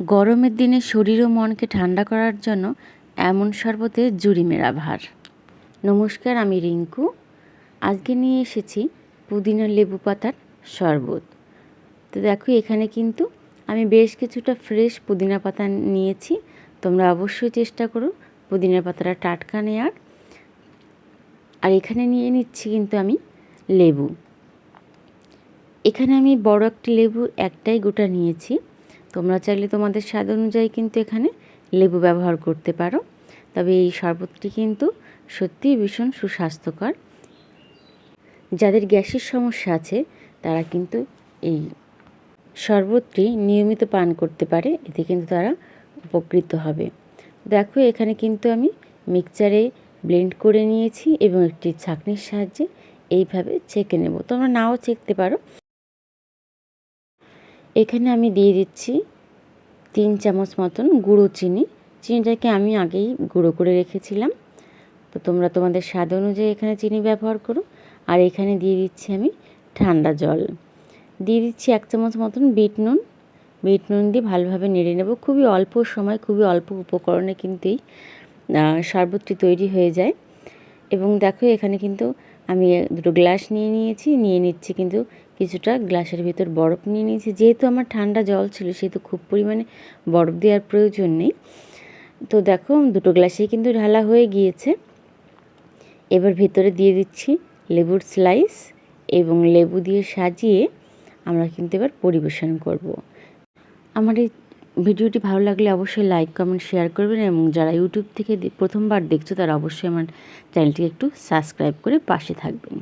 গরমের দিনে শরীর ও মনকে ঠান্ডা করার জন্য এমন শরবতে জুড়ি মেরা ভার। নমস্কার, আমি রিঙ্কু। আজকে নিয়ে এসেছি পুদিনা লেবু পাতার শরবত। তো দেখো, এখানে কিন্তু আমি বেশ কিছুটা ফ্রেশ পুদিনা পাতা নিয়েছি। তোমরা অবশ্যই চেষ্টা করো পুদিনা পাতাটা টাটকা নেওয়ার আর এখানে নিয়ে নিচ্ছি কিন্তু আমি লেবু। এখানে আমি বড় একটি লেবু একটাই গোটা নিয়েছি। তোমরা চাইলে তোমাদের স্বাদ অনুযায়ী কিন্তু এখানে লেবু ব্যবহার করতে পারো। তবে এই শরবতটি কিন্তু সত্যিই ভীষণ সুস্বাস্থ্যকর। যাদের গ্যাসের সমস্যা আছে, তারা কিন্তু এই শরবতটি নিয়মিত পান করতে পারে, এতে কিন্তু তারা উপকৃত হবে। দেখো, এখানে কিন্তু আমি মিক্সচারে ব্লেন্ড করে নিয়েছি এবং একটি ছাঁকনির সাহায্যে এইভাবে ছেঁকে নেব। তোমরা নাও চেকতে পারো। এখানে আমি দিয়ে দিচ্ছি তিন চামচ মতন গুঁড়ো চিনি। চিনিটাকে আমি আগেই গুঁড়ো করে রেখেছিলাম। তো তোমরা তোমাদের স্বাদ অনুযায়ী এখানে চিনি ব্যবহার করো। আর এখানে দিয়ে দিচ্ছি আমি ঠান্ডা জল। দিয়ে দিচ্ছি এক চামচ মতন বিট নুন। বিট নুন দিয়ে ভালোভাবে নেড়ে নেব। খুবই অল্প সময়, খুবই অল্প উপকরণে কিন্তু এই শরবতটি তৈরি হয়ে যায়। এবং দেখো এখানে কিন্তু আমি দুটো গ্লাস নিয়ে নিয়েছি, নিয়ে নিচ্ছি কিন্তু কিছুটা গ্লাসের ভিতর বরফ নিয়ে নিয়েছি। যেহেতু আমার ঠান্ডা জল ছিল, সেহেতু খুব পরিমাণে বরফ দেওয়ার প্রয়োজন নেই। তো দেখো দুটো গ্লাসেই কিন্তু ঢালা হয়ে গিয়েছে। এবার ভেতরে দিয়ে দিচ্ছি লেবুর স্লাইস এবং লেবু দিয়ে সাজিয়ে আমরা কিন্তু এবার পরিবেশন করব। আমার এই ভিডিওটি ভালো লাগলে অবশ্যই লাইক কমেন্ট শেয়ার করবেন এবং যারা ইউটিউব থেকে প্রথমবার দেখছ তারা অবশ্যই আমার চ্যানেলটিকে একটু সাবস্ক্রাইব করে পাশে থাকবেন।